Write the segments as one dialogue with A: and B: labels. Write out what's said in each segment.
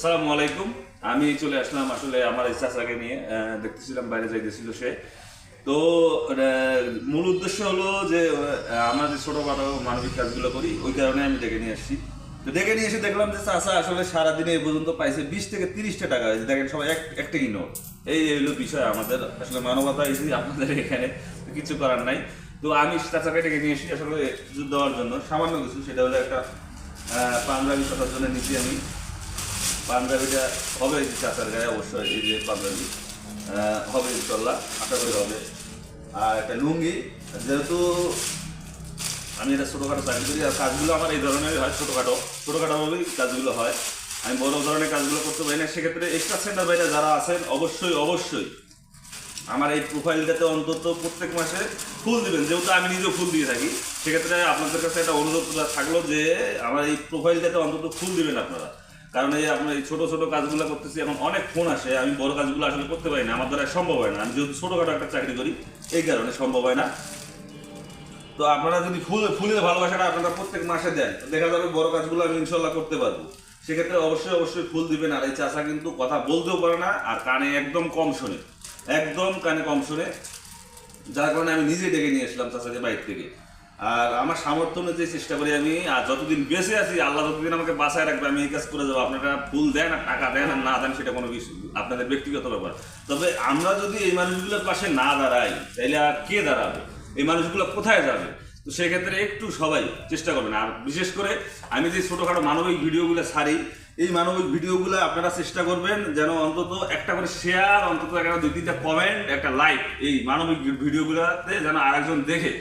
A: আসসালামু আলাইকুম। আমি চলে আসলাম আসলে আমার চাচাকে নিয়ে দেখতেছিলাম, বাইরে যাইতেছিল সে। তো মূল উদ্দেশ্য হলো যে আমরা যে ছোটখাটো মানবিক কাজগুলো করি, ওই কারণে আমি ডেকে নিয়ে আসছি। তো ডেকে নিয়ে এসে দেখলাম যে চাচা আসলে সারাদিনে এই পর্যন্ত পাইছে বিশ থেকে তিরিশটা টাকা। যে দেখেন সবাই এক, একটা কিনো এই হলো বিষয় আমাদের। আসলে মানবতা এসে আপনাদের এখানে কিছু করার নাই। তো আমি চাচাকে ডেকে নিয়ে এসেছি আসলে দেওয়ার জন্য। সামান্য কিছু, সেটা হলো একটা পাঞ্জাবি চাচার জন্য নিচ্ছি আমি। পাঞ্জাবিটা হবে চাচার গায়ে, অবশ্যই এই যে পাঞ্জাবি হবে ইনশাল্লাহ আশা করি হবে। আর একটা লুঙ্গি, যেহেতু আমি এটা ছোটোখাটো চাকরি করি, আর কাজগুলো আমার এই ধরনের হয় ছোটোখাটো। ছোটোখাটোভাবেই কাজগুলো হয়। আমি বড় ধরনের কাজগুলো করতে পারি না, সেক্ষেত্রে এক্সট্রা সেন্টার বাইরে যারা আছেন, অবশ্যই অবশ্যই আমার এই প্রোফাইলটাতে অন্তত প্রত্যেক মাসে ফুল দিবেন। যেহেতু আমি নিজেও ফুল দিয়ে থাকি, সেক্ষেত্রে আপনাদের কাছে একটা অনুরোধ থাকল যে আমার এই প্রোফাইলটাতে অন্তত ফুল দিবেন আপনারা। কারণ এই আপনার এই ছোট ছোট কাজগুলো করতেছি, এখন অনেক ফোন আসে, আমি বড় কাজগুলো আসলে করতে পারি না, আমার দ্বারা সম্ভব হয় না। আমি যেহেতু ছোটখাটো একটা চাকরি করি, এই কারণে সম্ভব হয় না। তো আপনারা যদি ফুল, ফুলের ভালোবাসাটা আপনারা প্রত্যেক মাসে দেন দেখা যাবে বড় কাজগুলো আমি ইনশাল্লাহ করতে পারব। সেক্ষেত্রে অবশ্যই অবশ্যই ফুল দিবেন, আর এই চাষা কিন্তু কথা বলতেও পারে না, আর কানে একদম কম শোনে। একদম কানে কম শোনে। যার কারণে আমি নিজে ডেকে নিয়ে আসলাম চাচাকে বাইক থেকে। আর আমার সামর্থ্য অনুযায়ী চেষ্টা করি আমি, আর যতদিন বেঁচে আছি, আল্লাহ যতদিন আমাকে বাঁচায় রাখবে, আমি এই কাজ করে যাব। আপনারা ফুল দেন আর টাকা দেন আর না দেন, সেটা কোনো কিছু আপনাদের ব্যক্তিগত ব্যাপার। তবে আমরা যদি এই মানুষগুলোর পাশে না দাঁড়াই তাহলে আর কে দাঁড়াবে? এই মানুষগুলো কোথায় যাবে? তো সেক্ষেত্রে একটু সবাই চেষ্টা করবেন। আর বিশেষ করে আমি যে ছোটোখাটো মানবিক ভিডিওগুলো ছাড়ি, এই মানবিক ভিডিওগুলো আপনারা চেষ্টা করবেন যেন অন্তত একটা করে শেয়ার অন্তত একটা দুই তিনটা কমেন্ট একটা লাইক এই মানবিক ভিডিওগুলোতে যেন আরেকজন দেখে।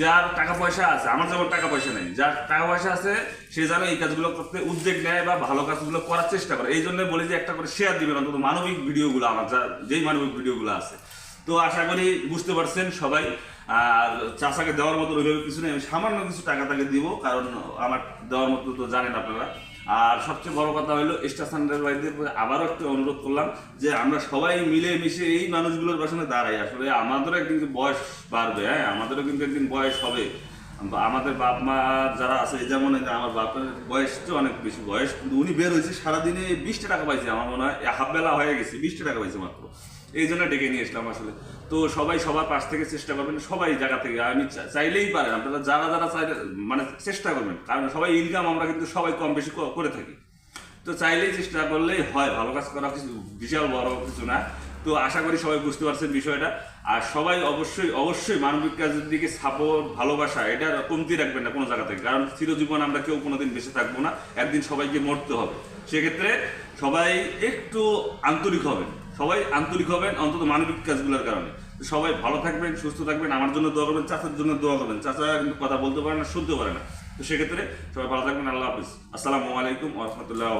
A: যার টাকা পয়সা আছে, আমার যেমন টাকা পয়সা নেই, যার টাকা পয়সা আছে, সে যেন এই কাজগুলো করতে উদ্যোগ নেয় বা ভালো কাজগুলো করার চেষ্টা করে। এই জন্য বলি যে একটা করে শেয়ার দিবেন, অন্তত মানবিক ভিডিওগুলো আমার যা, যেই মানবিক ভিডিওগুলো আছে। তো আশা করি বুঝতে পারছেন সবাই, আর চাষাকে দেওয়ার মতো ওইভাবে কিছু নেই, আমি সামান্য কিছু টাকা তাকে দিব, কারণ আমার দেওয়ার মতো তো জানেন আপনারা। আর সবচেয়ে বড় কথা হলো স্টেশনের বাইরে আবারও একটু অনুরোধ করলাম যে আমরা সবাই মিলে মিশে এই মানুষগুলোর পেছনে দাঁড়াই। আসলে আমাদেরও একদিন বয়স বাড়বে হ্যাঁ? আমাদেরও কিন্তু একদিন বয়স হবে। আমাদের বাপ মা যারা আছে, এই যেমন আমার বাপের বয়স তো অনেক বেশি বয়স, কিন্তু উনি বের হয়েছে সারাদিনে বিশটা টাকা পাইছে, আমার মনে হয়। হাফ বেলা হয়ে গেছে, বিশটা টাকা পাইছে মাত্র। এই জন্য ডেকে নিয়ে এসলাম আসলে। তো সবাই সবার পাশ থেকে চেষ্টা করবেন, সবাই জায়গা থেকে। আমি চাইলেই পারেন, আপনারা যারা যারা চাইলে মানে চেষ্টা করবেন। কারণ সবাই ইনকাম আমরা কিন্তু সবাই কম বেশি করে থাকি। তো চাইলেই চেষ্টা করলেই হয়, ভালো কাজ করা কিছু বিশাল বড় কিছু না। তো আশা করি সবাই বুঝতে পারছেন বিষয়টা। আর সবাই অবশ্যই অবশ্যই মানবিক কাজের দিকে সাপোর্ট ভালোবাসা, এটা কমতি রাখবেন না কোনো জায়গা থেকে। কারণ চিরজীবন আমরা কেউ কোনোদিন বেঁচে থাকব না, একদিন সবাইকে মরতে হবে। সেক্ষেত্রে সবাই একটু আন্তরিক হবেন। সবাই আন্তরিক হবেন, অন্তত মানবিক কাজগুলোর কারণে। সবাই ভালো থাকবেন, সুস্থ থাকবেন, আমার জন্য দোয়া করবেন, চাচার জন্য দোয়া করবেন। চাচা কিন্তু কথা বলতে পারে না শুনতে পারে না। তো সেক্ষেত্রে সবাই ভালো থাকবেন, আল্লাহ হাফিজ। আসসালামু আলাইকুম রহমতুল্লাহ